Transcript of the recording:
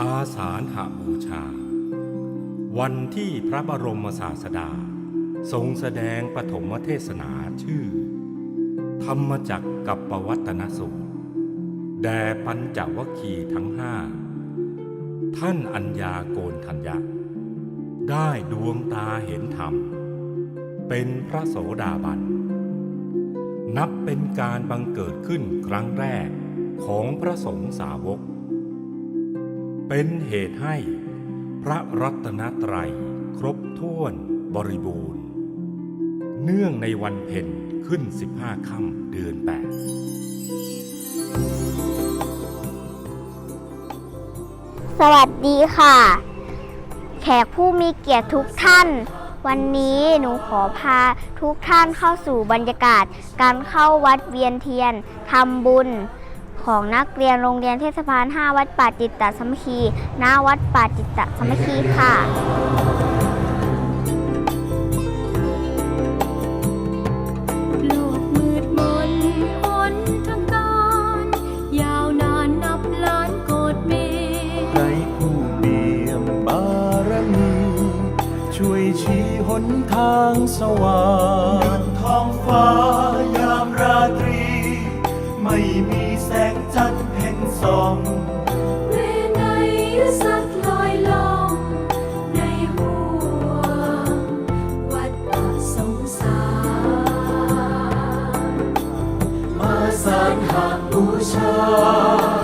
อาสาฬหบูชา วันที่พระบรมศาสดา ทรงแสดงปฐมเทศนาชื่อ ธรรมจักรกับปวัตนสูตรแด่ปัญจวคีทั้งห้า ท่านอัญญาโกนทัญญะ ได้ดวงตาเห็นธรรม เป็นพระโสดาบัน นับเป็นการบังเกิดขึ้นครั้งแรกของพระสงฆ์สาวก เป็นเหตุให้พระรัตนตรัยครบถ้วนบริบูรณ์ เนื่องในวันเพ็ญขึ้น 15ค่ำเดือนสวัสดีค่ะ แขกผู้มีเกียรติทุกท่าน วันนี้หนูขอพาทุกท่านเข้าสู่บรรยากาศ การเข้าวัดเวียนเทียนทำบุญ ของนักเรียนโรงเรียนเทศบาล 5 วัดป่าจิตตสามัคคีณวัดป่าจิตตสามัคคีค่ะ โลกมืดมนหนทางการ ยาวนานนับล้านโกดเมฆใครผู้เปี่ยมบารมี ช่วยชี้หนทางสว่างท้องฟ้ายามราตรี ไม่ 찬양 감무사